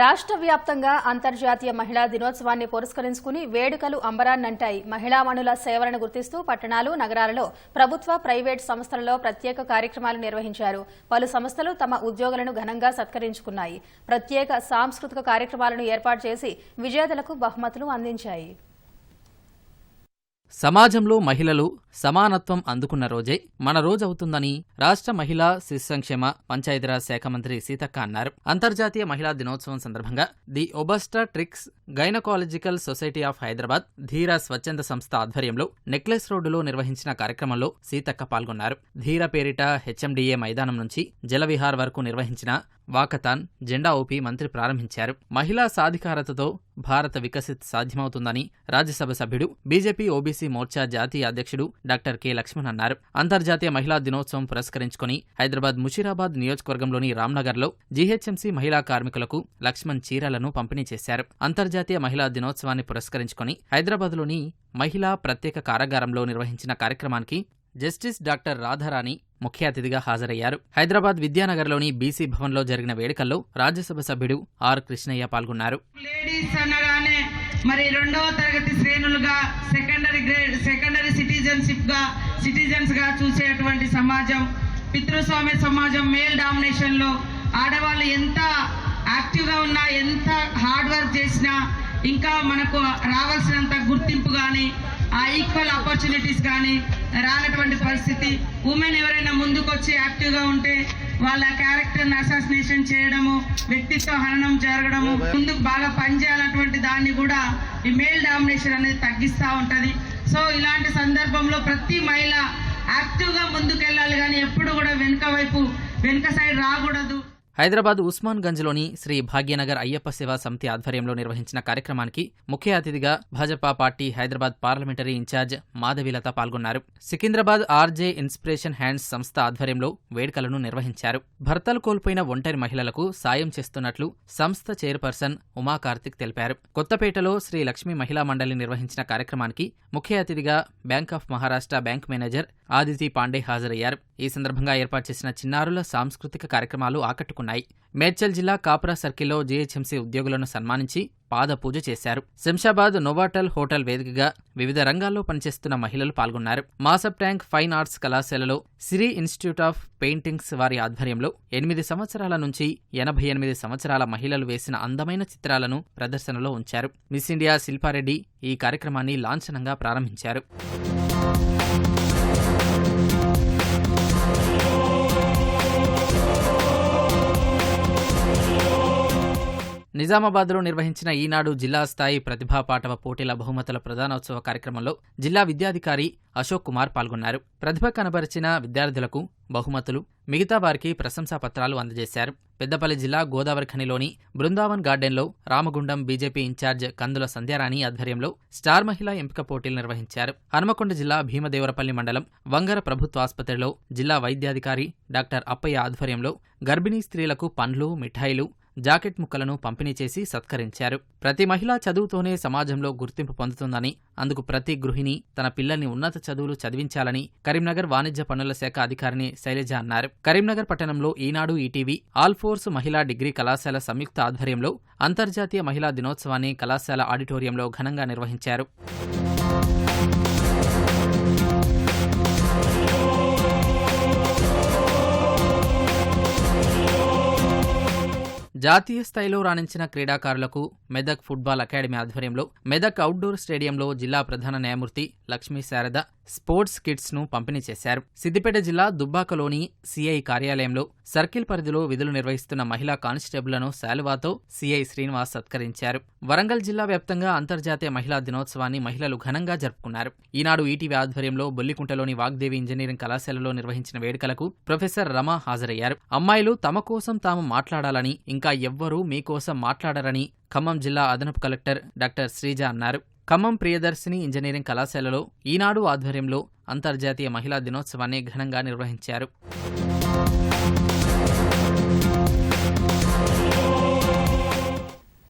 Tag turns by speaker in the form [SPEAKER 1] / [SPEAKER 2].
[SPEAKER 1] రాష్ట్ర వ్యాప్తంగా అంతర్జాతీయ మహిళా దినోత్సవాన్ని పురస్కరించుకుని వేడుకలు అంబరాన్నంటాయి. మహిళామణుల సేవలను గుర్తిస్తూ పట్టణాలు నగరాలలో ప్రభుత్వ ప్రైవేట్ సంస్థలలో ప్రత్యేక కార్యక్రమాలు నిర్వహించారు. పలు సంస్థలు తమ ఉద్యోగులను ఘనంగా సత్కరించుకున్నాయి. ప్రత్యేక సాంస్కృతిక కార్యక్రమాలను ఏర్పాటు చేసి విజేతలకు బహుమతులు అందించాయి.
[SPEAKER 2] సమాజంలో మహిళలు సమానత్వం అందుకున్న రోజే మన రోజవుతుందని రాష్ట్ర మహిళా శిశు సంక్షేమ పంచాయతీరాజ్ శాఖ మంత్రి సీతక్క అన్నారు. అంతర్జాతీయ మహిళా దినోత్సవం సందర్భంగా the obstetrics gynaecological society of Hyderabad Dheera స్వచ్ఛంద సంస్థ ఆధ్వర్యంలో నెక్లెస్ రోడ్డులో నిర్వహించిన కార్యక్రమంలో సీతక్క పాల్గొన్నారు. ధీర పేరిట హెచ్ఎండిఏ మైదానం నుంచి జలవిహార్ వరకు నిర్వహించిన వాకథాన్ జెండా ఊపి మంత్రి ప్రారంభించారు. మహిళా సాధికారతతో భారత వికసిత్ సాధ్యమవుతుందని రాజ్యసభ సభ్యుడు బీజేపీ ఓబీసీ మోర్చా జాతీయ అధ్యక్షుడు డాక్టర్ కె లక్ష్మణ్ అన్నారు. అంతర్జాతీయ మహిళా దినోత్సవం పురస్కరించుకుని హైదరాబాద్ ముషీరాబాద్ నియోజకవర్గంలోని రామ్నగర్లో జీహెచ్ఎంసీ మహిళా కార్మికులకు లక్ష్మణ్ చీరలను పంపిణీ చేశారు. అంతర్జాతీయ మహిళా దినోత్సవాన్ని పురస్కరించుకుని హైదరాబాద్లోని మహిళా ప్రత్యేక కారాగారంలో నిర్వహించిన కార్యక్రమానికి జస్టిస్ డాక్టర్ రాధారాణి ముఖ్య అతిథిగా హాజరయ్యారు. హైదరాబాద్ విద్యానగర్లోని బీసీ భవన్లో జరిగిన వేడుకల్లో రాజ్యసభ సభ్యుడు ఆర్ కృష్ణయ్య పాల్గొన్నారు.
[SPEAKER 3] లేడీస్ అనగానే మరి రెండవ తరగతి శ్రేణులుగా సెకండరీ గ్రేడ్ సెకండరీ సిటిజన్షిప్గా సిటిజన్స్గా చూసేటువంటి సమాజం పితృస్వామ్య సమాజం మేల్ డామినేషన్లో ఆడవాళ్ళు ఎంత యాక్టివ్గా ఉన్నా ఎంత హార్డ్ వర్క్ చేసినా ఇంకా మనకు రావాల్సినంత గుర్తింపు కానీ ఆ ఈక్వల్ ఆపర్చునిటీస్ కానీ రానటువంటి పరిస్థితి. ఉమెన్ ఎవరైనా ముందుకొచ్చి యాక్టివ్గా ఉంటే వాళ్ళ క్యారెక్టర్ అసాసినేషన్ చేయడము వ్యక్తిత్వ హననం జరగడము ముందుకు బాగా పనిచేయాలన్నటువంటి దాన్ని కూడా ఈ మేల్ డామినేషన్ అనేది తగ్గిస్తూ ఉంటది. సో ఇలాంటి సందర్భంలో ప్రతి మహిళ యాక్టివ్గా ముందుకెళ్ళాలి కానీ ఎప్పుడు కూడా వెనుక వైపు వెనుక సైడ్ రాకూడదు.
[SPEAKER 2] హైదరాబాద్ ఉస్మాన్ గంజ్లోని శ్రీ భాగ్యనగర్ అయ్యప్ప సేవా సమితి ఆధ్వర్యంలో నిర్వహించిన కార్యక్రమానికి ముఖ్య అతిథిగా Bhajapa party Hyderabad parliamentary incharge Madhavi Latha పాల్గొన్నారు. సికింద్రాబాద్ ఆర్జే ఇన్స్పిరేషన్ హ్యాండ్స్ సంస్థ ఆధ్వర్యంలో వేడుకలను నిర్వహించారు. భర్తలు కోల్పోయిన ఒంటరి మహిళలకు సాయం చేస్తున్నట్లు సంస్థ చైర్పర్సన్ ఉమా కార్తిక్ తెలిపారు. కొత్తపేటలో శ్రీ లక్ష్మీ మహిళా మండలి నిర్వహించిన కార్యక్రమానికి ముఖ్య అతిథిగా bank of Maharashtra bank manager Aditi Pandey హాజరయ్యారు. ఈ సందర్భంగా ఏర్పాటు చేసిన చిన్నారుల సాంస్కృతిక కార్యక్రమాలు ఆకట్టుకున్నాయి. మేడ్చల్ జిల్లా కాపురా సర్కిల్లో జీహెచ్ఎంసీ ఉద్యోగులను సన్మానించి పాద పూజ చేశారు. శంషాబాద్ నోవాటల్ హోటల్ వేదికగా వివిధ రంగాల్లో పనిచేస్తున్న మహిళలు పాల్గొన్నారు. మాసప్ ట్యాంక్ ఫైన్ ఆర్ట్స్ కళాశాలలో సిరి ఇన్స్టిట్యూట్ ఆఫ్ పెయింటింగ్స్ వారి ఆధ్వర్యంలో ఎనిమిది సంవత్సరాల నుంచి ఎనభై ఎనిమిది సంవత్సరాల మహిళలు వేసిన అందమైన చిత్రాలను ప్రదర్శనలో ఉంచారు. మిస్ ఇండియా శిల్పారెడ్డి ఈ కార్యక్రమాన్ని లాంఛనంగా ప్రారంభించారు. నిజామాబాద్లో నిర్వహించిన ఈనాడు జిల్లా స్థాయి ప్రతిభా పాటవ పోటీల బహుమతుల ప్రధానోత్సవ కార్యక్రమంలో జిల్లా విద్యాధికారి అశోక్ కుమార్ పాల్గొన్నారు. ప్రతిభ కనబరిచిన విద్యార్థులకు బహుమతులు మిగతా వారికి ప్రశంసా పత్రాలు అందజేశారు. పెద్దపల్లి జిల్లా గోదావరి ఖనిలోని బృందావన్ గార్డెన్లో రామగుండం బీజేపీ ఇన్ఛార్జ్ కందుల సంధ్యారాణి ఆధ్వర్యంలో స్టార్ మహిళా ఎంపిక పోటీలు నిర్వహించారు. హనుమకొండ జిల్లా భీమదేవరపల్లి మండలం వంగర ప్రభుత్వ ఆసుపత్రిలో జిల్లా వైద్యాధికారి డాక్టర్ అప్పయ్య ఆధ్వర్యంలో గర్భిణీ స్త్రీలకు పండ్లు మిఠాయిలు జాకెట్ ముక్కలను పంపిణీ చేసి సత్కరించారు. ప్రతి మహిళ చదువుతోనే సమాజంలో గుర్తింపు పొందుతుందని అందుకు ప్రతి గృహిణి తన పిల్లల్ని ఉన్నత చదువులు చదివించాలని కరీంనగర్ వాణిజ్య పన్నుల శాఖ అధికారిని శైలజ అన్నారు. కరీంనగర్ పట్టణంలో ఈనాడు ఈటీవీ ఆల్ ఫోర్స్ మహిళా డిగ్రీ కళాశాల సంయుక్త ఆధ్వర్యంలో అంతర్జాతీయ మహిళా దినోత్సవాన్ని కళాశాల ఆడిటోరియంలో ఘనంగా నిర్వహించారు. జాతీయ స్థాయిలో రాణించిన క్రీడాకారులకు మెదక్ ఫుట్బాల్ అకాడమీ ఆధ్వర్యంలో మెదక్ అవుట్డోర్ స్టేడియంలో జిల్లా ప్రధాన న్యాయమూర్తి లక్ష్మీ శారద స్పోర్ట్స్ కిట్స్ను పంపిణీ చేశారు. సిద్దిపేట జిల్లా దుబ్బాకలోని సిఐ కార్యాలయంలో సర్కిల్ పరిధిలో విధులు నిర్వహిస్తున్న మహిళా కానిస్టేబుల్లను శాలువాతో సిఐ శ్రీనివాస్ సత్కరించారు. వరంగల్ జిల్లా వ్యాప్తంగా అంతర్జాతీయ మహిళా దినోత్సవాన్ని మహిళలు ఘనంగా జరుపుకున్నారు. ఈనాడు ఈటీవీ ఆధ్వర్యంలో బొల్లికుంటలోని వాగ్దేవి ఇంజనీరింగ్ కళాశాలలో నిర్వహించిన వేడుకలకు ప్రొఫెసర్ రమ హాజరయ్యారు. అమ్మాయిలు తమ కోసం తాము మాట్లాడాలని ఇంకా ఇంకా ఎవ్వరూ మీకోసం మాట్లాడరని ఖమ్మం జిల్లా అదనపు కలెక్టర్ డాక్టర్ శ్రీజ అన్నారు. ఖమ్మం ప్రియదర్శిని ఇంజనీరింగ్ కళాశాలలో ఈనాడు ఆధ్వర్యంలో అంతర్జాతీయ మహిళా దినోత్సవాన్ని ఘనంగా నిర్వహించారు.